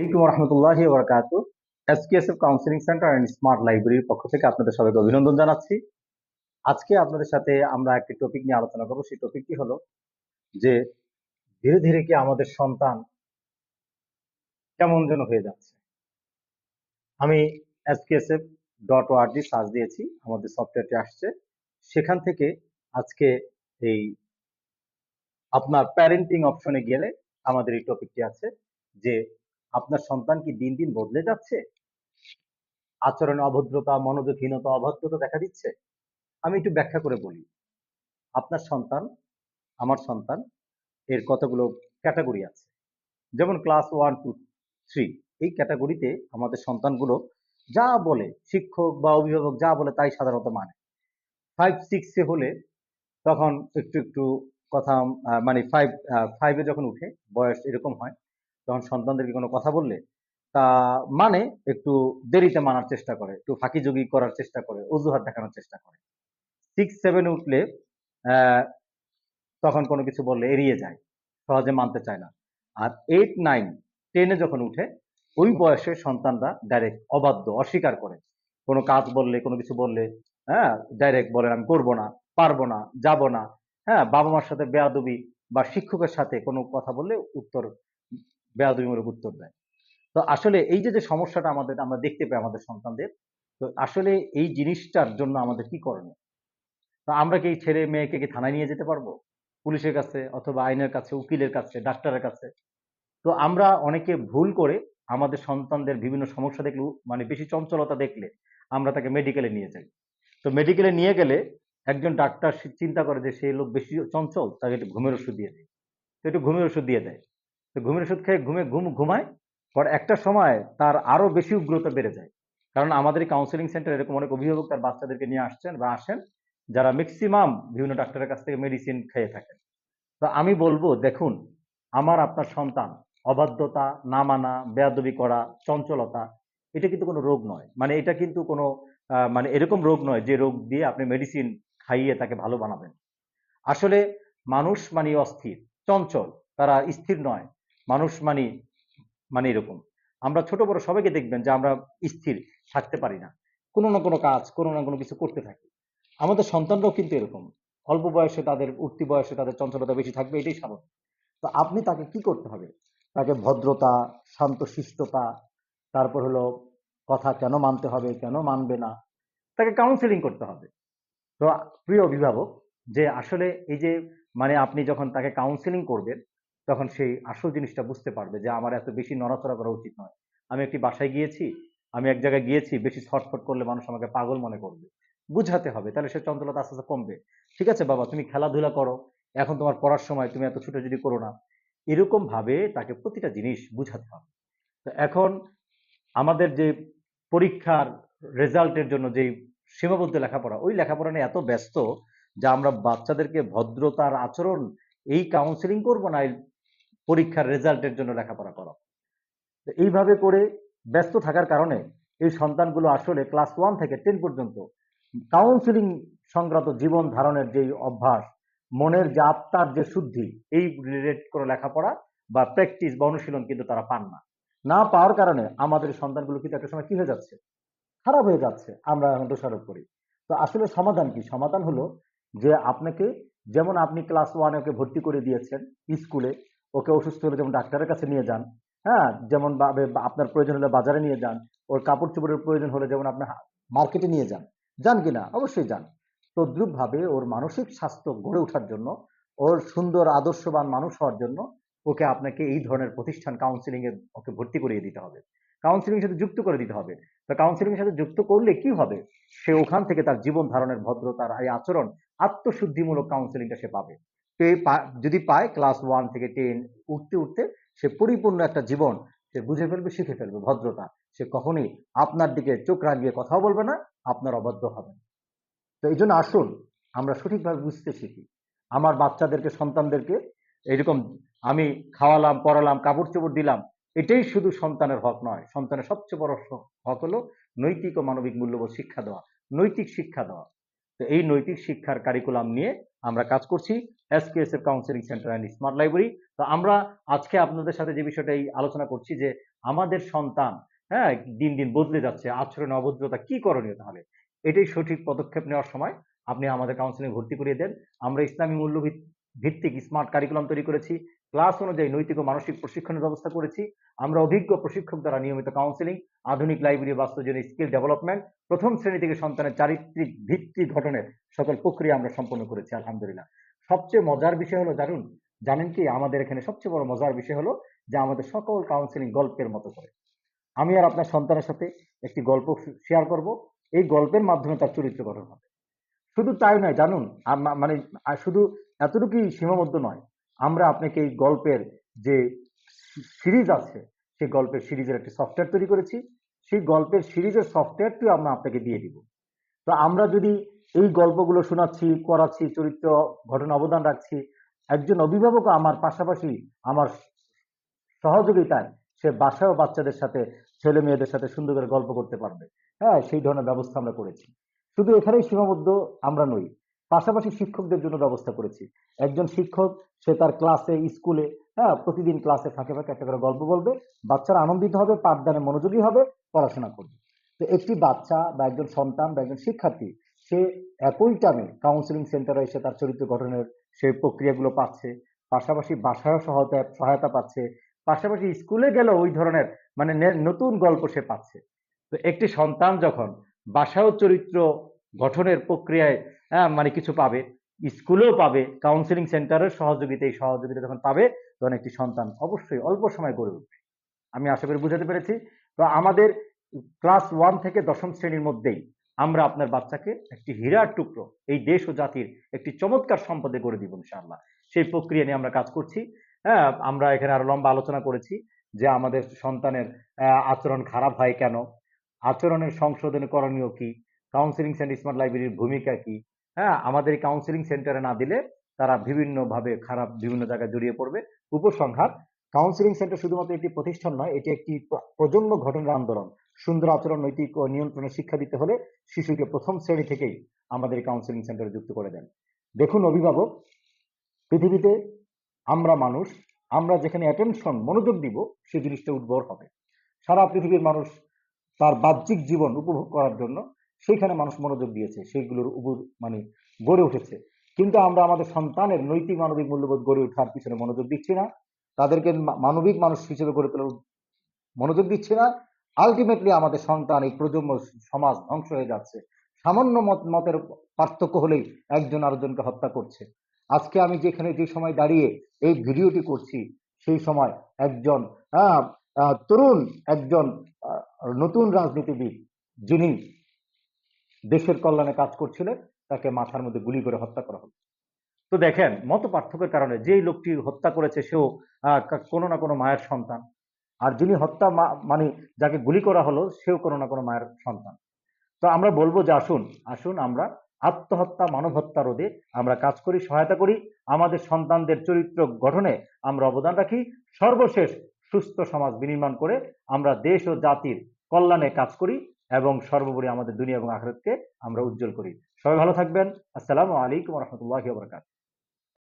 আলাইকুম রহমতুল্লাহি counselling centre smart পক্ষ থেকে আপনাদের সবাইকে অভিনন্দন জানাচ্ছি। আজকে আপনাদের সাথে আমরা একটি টপিক নিয়ে আলোচনা করব। সেই টপিকটি হলো যে ধীরে ধীরে কি আমাদের সন্তান কেমন যেন হয়ে যাচ্ছে। আমি ডট দিয়েছি, আমাদের সফটওয়্যারটি আসছে। সেখান থেকে আজকে এই আপনার প্যারেন্টিং অপশনে গেলে আমাদের এই টপিকটি আছে যে আপনার সন্তান কি দিন দিন বদলে যাচ্ছে? আচরণে অভদ্রতা, মনোযোগহীনতা, অভদ্রতা দেখা দিচ্ছে? আমি একটু ব্যাখ্যা করে বলি। আপনার সন্তান, আমার সন্তান, এর কতগুলো ক্যাটাগরি আছে? যেমন ক্লাস ওয়ান টু থ্রি, এই ক্যাটাগরিতে আমাদের সন্তানগুলো যা বলে, শিক্ষক বা অভিভাবক যা বলে তাই সাধারণত মানে। ফাইভ সিক্সে হলে তখন একটু একটু কথা মানে ফাইভ ফাইভে যখন উঠে, বয়স এরকম হয় তখন সন্তানদেরকে কোনো কথা বললে, তা মানে একটু দেরিতে মানার চেষ্টা করে, একটু ফাঁকিযোগী করার চেষ্টা করে, অজুহাত দেখানোর চেষ্টা করে। সিক্স সেভেন উঠলে তখন কোনো কিছু বললে এড়িয়ে যায়, সহজে মানতে চায় না। আর এইট নাইন টেনে যখন উঠে, ওই বয়সে সন্তানরা ডাইরেক্ট অবাধ্য, অস্বীকার করে। কোনো কাজ বললে, কোনো কিছু বললে হ্যাঁ ডাইরেক্ট বলে, আমি করব না, পারব না, যাব না। হ্যাঁ বাবা মার সাথে বেয়াদবি বা শিক্ষকের সাথে কোনো কথা বললে উত্তর বেয়াদবিমূলক উত্তর দেয়। তো আসলে এই যে যে সমস্যাটা আমাদের, আমরা দেখতে পাই আমাদের সন্তানদের, তো আসলে এই জিনিসটার জন্য আমাদের কি করণীয়? তো আমরা কি এই ছেলে মেয়েকে কি থানায় নিয়ে যেতে পারব? পুলিশের কাছে অথবা আইনের কাছে, উকিলের কাছে, ডাক্তারের কাছে? তো আমরা অনেকে ভুল করে আমাদের সন্তানদের বিভিন্ন সমস্যা দেখলে মানে বেশি চঞ্চলতা দেখলে আমরা তাকে মেডিকেলে নিয়ে যাই। তো মেডিকেলে নিয়ে গেলে একজন ডাক্তার চিন্তা করে যে সেই লোক বেশি চঞ্চল, তাকে একটু ঘুমের ওষুধ দিয়ে দেয়। তো একটু ঘুমের ওষুধ দিয়ে দেয়। ঘুমের ওষুধ খেয়ে ঘুমে ঘুম ঘুমায়, পর একটা সময় তার আরও বেশি উগ্রতা বেড়ে যায়। কারণ আমাদের কাউন্সিলিং সেন্টার এরকম অনেক অভিভাবক তার বাচ্চাদেরকে নিয়ে আসছেন বা আসেন, যারা ম্যাক্সিমাম বিভিন্ন ডাক্তারের কাছ থেকে মেডিসিন খেয়ে থাকেন। তো আমি বলব, দেখুন, আমার আপনার সন্তান, অবাধ্যতা, না মানা, বেয়াদবি করা, চঞ্চলতা, এটা কিন্তু কোনো রোগ নয়। মানে এটা কিন্তু কোনো মানে এরকম রোগ নয় যে রোগ দিয়ে আপনি মেডিসিন খাইয়ে তাকে ভালো বানাবেন। আসলে মানুষ মানে অস্থির, চঞ্চল, তারা স্থির নয়। মানুষ মানে মানে এরকম। আমরা ছোট বড় সবাইকে দেখবেন যে আমরা স্থির, থাকতে পারি না। কোনো না কোনো কাজ, কোনো না কোনো কিছু করতে থাকি। আমাদের সন্তানরাও কিন্তু এরকম। অল্প বয়সে তাদের, উঠতি বয়সে তাদের চঞ্চলতা বেশি থাকবে, এটাই স্বাভাবিক। তো আপনি তাকে কি করতে হবে? তাকে ভদ্রতা, শান্তশিষ্টতা, তারপর হলো কথা কেন মানতে হবে, কেন মানবে না, তাকে কাউন্সিলিং করতে হবে। তো প্রিয় অভিভাবক, যে আসলে এই যে মানে আপনি যখন তাকে কাউন্সিলিং করবেন তখন সেই আসল জিনিসটা বুঝতে পারবে যে আমার এত বেশি নড়াচড়া করা উচিত নয়। আমি একটি বাসায় গিয়েছি, আমি এক জায়গায় গিয়েছি, বেশি ছটফট করলে মানুষ আমাকে পাগল মনে করবে। বুঝাতে হবে, তাহলে সে চঞ্চলতা আস্তে আস্তে কমবে। ঠিক আছে বাবা, তুমি খেলাধুলা করো, এখন তোমার পড়ার সময় তুমি এত ছুটোছুটি করো না। এরকম ভাবে তাকে প্রতিটা জিনিস বুঝাতে হবে। তো এখন আমাদের যে পরীক্ষার রেজাল্টের জন্য যে সীমাবদ্ধ লেখাপড়া, ওই লেখাপড়া নিয়ে এত ব্যস্ত যে আমরা বাচ্চাদেরকে ভদ্রতার আচরণ, এই কাউন্সিলিং করব না পরীক্ষার রেজাল্টের জন্য লেখাপড়া করা। এইভাবে করে ব্যস্ত থাকার কারণে এই সন্তানগুলো আসলে ক্লাস ওয়ান থেকে টেন পর্যন্ত কাউন্সিলিং সংক্রান্ত জীবন ধারণের যে অভ্যাস, মনের যে আত্মার যে শুদ্ধি, এই রিলেট করে লেখাপড়া বা প্র্যাকটিস বা অনুশীলন কিন্তু তারা পান না। না পাওয়ার কারণে আমাদের সন্তানগুলো কিন্তু একটা সময় কি হয়ে যাচ্ছে? খারাপ হয়ে যাচ্ছে, আমরা দোষারোপ করি। তো আসলে সমাধান কি? সমাধান হলো যে আপনাকে, যেমন আপনি ক্লাস ওয়ানে ওকে ভর্তি করে দিয়েছেন, স্কুলে ওকে অসুস্থ হলে যেমন ডাক্তারের কাছে নিয়ে যান হ্যাঁ? যেমন আপনার প্রয়োজন হলে বাজারে নিয়ে যান, ওর কাপড় চোপড়ের প্রয়োজন হলে যেমন আপনি মার্কেটে নিয়ে যান যান কিনা অবশ্যই যান। তদ্রুপ ভাবে ওর মানসিক স্বাস্থ্য গড়ে ওঠার জন্য, ওর সুন্দর, আদর্শবান মানুষ হওয়ার জন্য ওকে আপনাকে এই ধরনের প্রতিষ্ঠান কাউন্সিলিং এ ওকে ভর্তি করিয়ে দিতে হবে। কাউন্সিলিং সাথে যুক্ত করে দিতে হবে। তো কাউন্সিলিং সাথে যুক্ত করলে কি হবে? সে ওখান থেকে তার জীবন ধারণের ভদ্রতার এই আচরণ আত্মশুদ্ধিমূলক কাউন্সিলিংটা সে পাবে। এই যদি পায় ক্লাস ওয়ান থেকে টেন উঠতে উঠতে সে পরিপূর্ণ একটা জীবন সে বুঝে ফেলবে, শিখে ফেলবে ভদ্রতা। সে কখনই আপনার দিকে চোখ রাগিয়ে কথাও বলবে না, আপনার অবাধ্য হবে তো এই জন্য আসুন, আমরা সঠিকভাবে বুঝতে শিখি। আমার বাচ্চাদেরকে, সন্তানদেরকে এরকম আমি খাওয়ালাম, পড়ালাম কাপড় চোপড় দিলাম, এটাই শুধু সন্তানের হক নয়। সন্তানের সবচেয়ে বড় হক হলো নৈতিক ও মানবিক মূল্যবোধ শিক্ষা দেওয়া, নৈতিক শিক্ষা দেওয়া। তো এই নৈতিক শিক্ষার কারিকুলাম নিয়ে আমরা কাজ করছি SKSF counselling centre and smart library তো আমরা আজকে আপনাদের সাথে যে বিষয়টা এই আলোচনা করছি যে আমাদের সন্তান হ্যাঁ দিন দিন বদলে যাচ্ছে, আচরণ অভদ্রতা কি করণীয় তাহলে? এটাই সঠিক পদক্ষেপ নেওয়ার সময় আপনি আমাদের কাউন্সিলিং ভর্তি করিয়ে দেন। আমরা ইসলামী মূল্য ভিত্তিক স্মার্ট কারিকুলাম তৈরি করেছি ক্লাস অনুযায়ী নৈতিক ও মানসিক প্রশিক্ষণের ব্যবস্থা করেছি। আমরা অভিজ্ঞ প্রশিক্ষক দ্বারা নিয়মিত কাউন্সিলিং আধুনিক লাইব্রেরি বাস্তবজন স্কিল ডেভেলপমেন্ট প্রথম শ্রেণি থেকে সন্তানের চারিত্রিক ভিত্তি গঠনের সকল প্রক্রিয়া আমরা সম্পন্ন করেছি, আলহামদুলিল্লাহ। সবচেয়ে মজার বিষয় হলো, জানুন, জানেন কি? আমাদের এখানে সবচেয়ে বড় মজার বিষয় হলো যে আমাদের সকল কাউন্সিলিং গল্পের মতো করে। আমি আর আপনার সন্তানের সাথে একটি গল্প শেয়ার করব। এই গল্পের মাধ্যমে তার চরিত্র গঠন হবে। শুধু তাই নয়, জানুন মানে শুধু এতটুকুই সীমাবদ্ধ নয় আমরা আপনাকে এই গল্পের যে সিরিজ আছে, সেই গল্পের সিরিজের একটি সফটওয়্যার তৈরি করেছি। সেই গল্পের সিরিজের সফটওয়্যারটি আমরা আপনাকে দিয়ে দিব। তো আমরা যদি এই গল্পগুলো শোনাচ্ছি করাচ্ছি চরিত্র, ঘটনা অবদান রাখছি, একজন অভিভাবক আমার পাশাপাশি আমার সহযোগিতায় সে বাসায় বাচ্চাদের সাথে, ছেলে মেয়েদের সাথে সুন্দর করে গল্প করতে পারবে। হ্যাঁ সেই ধরনের ব্যবস্থা আমরা করেছি। শুধু এখানেই সীমাবদ্ধ, আমরা নই। পাশাপাশি শিক্ষকদের জন্য ব্যবস্থা করেছি। একজন শিক্ষক, সে তার ক্লাসে স্কুলে হ্যাঁ প্রতিদিন ক্লাসে ফাঁকে ফাঁকে একটা করে গল্প বলবে। বাচ্চারা আনন্দিত হবে, পাঠদানে মনোযোগী হবে, পড়াশোনা করবে। তো একটি বাচ্চা বা একজন সন্তান বা একজন শিক্ষার্থী, সে একই টাইমে কাউন্সিলিং সেন্টারে এসে তার চরিত্র গঠনের সেই প্রক্রিয়াগুলো পাচ্ছে, পাশাপাশি বাসায় সহায়তা সহায়তা পাচ্ছে, পাশাপাশি স্কুলে গেলেও ওই ধরনের মানে নতুন গল্প সে পাচ্ছে। তো একটি সন্তান যখন বাসাও চরিত্র গঠনের প্রক্রিয়ায় হ্যাঁ, মানে কিছু পাবে। স্কুলেও পাবে কাউন্সিলিং সেন্টারের সহযোগিতা এই সহযোগিতা যখন পাবে তখন একটি সন্তান অবশ্যই অল্প সময় গড়ে উঠবে। আমি আশা করি বুঝাতে পেরেছি। তো আমাদের ক্লাস ওয়ান থেকে দশম শ্রেণির মধ্যেই আমরা আপনার বাচ্চাকে একটি হীরার টুকরো এই দেশ ও জাতির একটি চমৎকার সম্পদে গড়ে দিব ইনশাআল্লাহ। সেই প্রক্রিয়া নিয়ে আমরা কাজ করছি। হ্যাঁ আমরা এখানে আরও লম্বা আলোচনা করেছি যে আমাদের সন্তানের আচরণ খারাপ হয় কেন? আচরণের সংশোধন করণীয় কি? কাউন্সিলিং সেন্টার স্মার্ট লাইব্রেরির ভূমিকা কি? হ্যাঁ আমাদের কাউন্সিলিং সেন্টারে না দিলে তারা বিভিন্নভাবে খারাপ বিভিন্ন জায়গায় জড়িয়ে পড়বে। উপসংহার কাউন্সিলিং সেন্টার শুধুমাত্র একটি প্রতিষ্ঠান নয়, এটি একটি প্রজন্ম ঘটনার আন্দোলন। সুন্দর আচরণ, নৈতিক ও নিয়ন্ত্রণের শিক্ষা দিতে হলে শিশুকে প্রথম শ্রেণি থেকেই আমাদের কাউন্সিলিং সেন্টারে যুক্ত করে দেন। দেখুন অভিভাবক, পৃথিবীতে আমরা মানুষ, আমরা যেখানে অ্যাটেনশন মনোযোগ দিব সেই জিনিসটা উদ্ভর হবে। সারা পৃথিবীর মানুষ তার বাহ্যিক জীবন উপভোগ করার জন্য সেইখানে মানুষ মনোযোগ দিয়েছে, সেইগুলোর উপর মানে গড়ে উঠেছে। কিন্তু আমরা আমাদের সন্তানের নৈতিক মানবিক মূল্যবোধ গড়ে ওঠার পিছনে মনোযোগ দিচ্ছি না। তাদেরকে মানবিক মানুষ হিসেবে গড়ে তোলার মনোযোগ দিচ্ছি না। আলটিমেটলি আমাদের সন্তান এই প্রজন্ম সমাজ ধ্বংস হয়ে যাচ্ছে। সামান্য মত, মতের পার্থক্য হলেই একজন আরেকজনকে হত্যা করছে। আজকে আমি যেখানে যে সময় দাঁড়িয়ে এই ভিডিওটি করছি, সেই সময় একজন তরুণ, একজন নতুন রাজনীতিবিদ যিনি দেশের কল্যাণে কাজ করছিলেন, তাকে মাথার মধ্যে গুলি করে হত্যা করা হলো। তো দেখেন, মত পার্থক্যের কারণে যেই লোকটি হত্যা করেছে, সেও কোনো না কোনো মায়ের সন্তান। আর যিনি হত্যা মানে যাকে গুলি করা হলো, সেও কোনো না কোনো মায়ের সন্তান। তো আমরা বলব যে, আসুন আসুন আমরা আত্মহত্যা মানব হত্যা রোধে আমরা কাজ করি, সহায়তা করি। আমাদের সন্তানদের চরিত্র গঠনে আমরা অবদান রাখি। সর্বশেষ সুস্থ সমাজ বিনির্মাণ করে আমরা দেশ ও জাতির কল্যাণে কাজ করি। এবং সর্বোপরি আমাদের দুনিয়া এবং আখরতকে আমরা উজ্জ্বল করি। সবাই ভালো থাকবেন। আসসালামু আলাইকুম রহমতুল্লাহ বরকাত